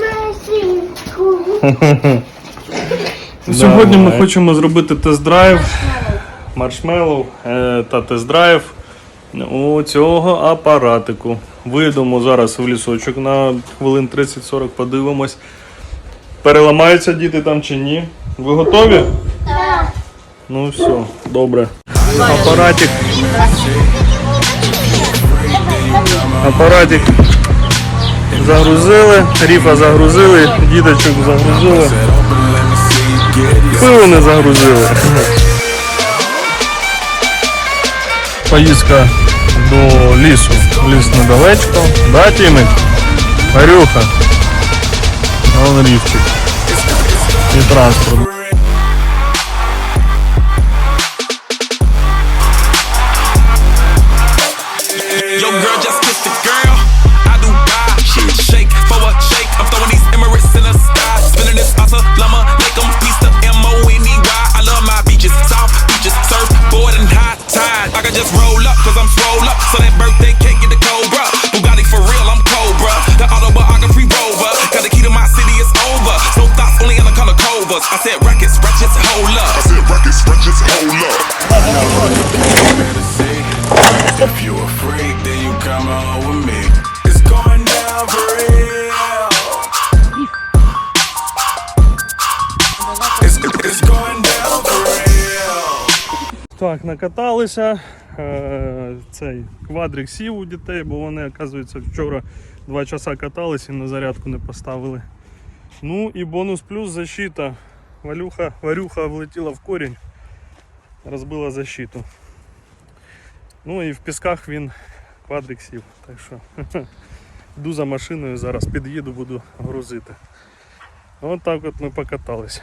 Машинку. Сьогодні ми хочемо зробити тест-драйв маршмеллоу е, та тест-драйв у цього апаратику. Вийдемо зараз в лісочок на хвилин 30-40, подивимось. Переламаються діти там чи ні. Ви готові? Так. Ну все, добре. Апаратик. Апаратик загрузили, ріфа загрузили, діточок загрузили. Пиво не загрузили. Поїздка до лісу. Ліс недалечко. Да, Тімик? А Вон рівчик. І транспорт. Yo, girl, just I'm swole up. So that birthday cake get the Cobra. Bugatti for real, I'm Cobra. The autobiography rover. Got the key to my city, it's over. No thoughts, only in the color covers. I said records, ratchets, hold up. I said records, records, hold up. If you a freak, then you come on with me. It's going down for real. It's, it's going down for real. Так, накаталися. Е, Цей квадрик сів у дітей, бо вони, оказується, вчора два часа катались і на зарядку не поставили. Ну і бонус плюс защита. Валюха, варюха влетіла в корінь, розбила защиту. Ну і в пісках він квадрик сів. Так що йду за машиною, зараз під'їду, буду грузити. От так от ми покатались.